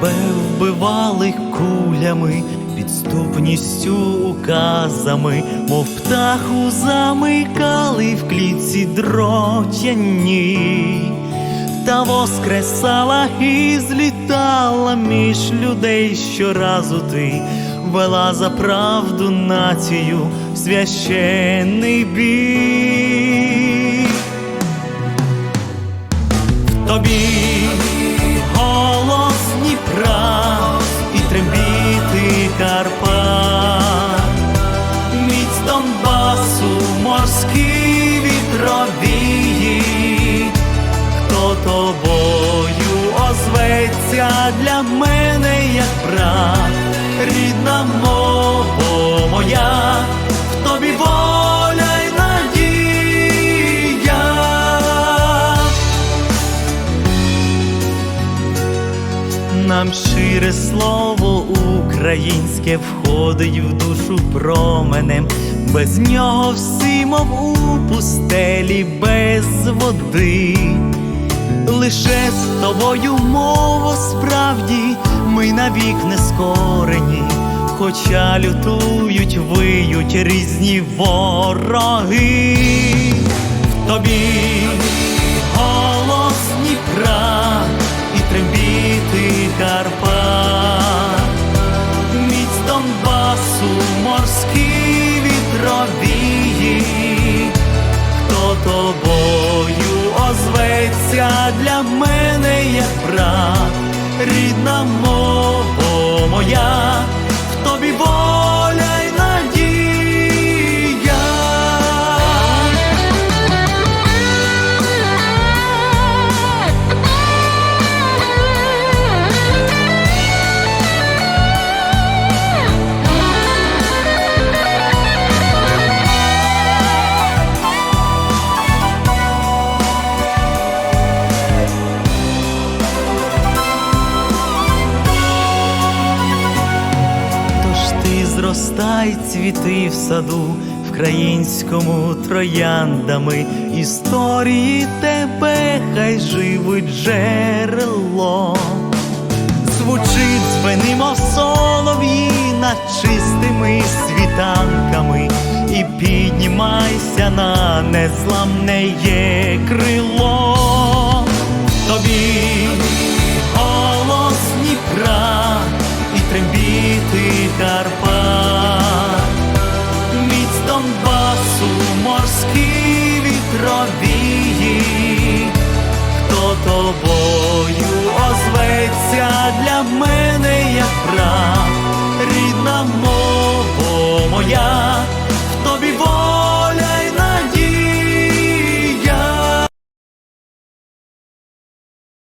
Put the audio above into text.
Тебе вбивали кулями, підступністю указами, мов птаху замикали в клітці дротяні, та воскресала і злітала між людей щоразу ти вела за правду націю священний бій. Донбасу, морські вітровії, хто тобою озветься для мене, як брат, рідна мова моя, в тобі воля й надія. Нам щире слово українське входить в душу променем, без нього всі, мов у пустелі, без води. Лише з тобою мова справді ми навік не скорені, хоча лютують, виють різні вороги. В тобі морські вітровії, хто тобою озветься для мене, як брат, рідна мова моя, зростай цвіти в саду, в країнському трояндами, історії тебе хай живить джерело. Звучить звени, мов солов'ї над чистими світанками, і піднімайся на незламне є крило. Тобі голос мене, як брат, рідна мова моя,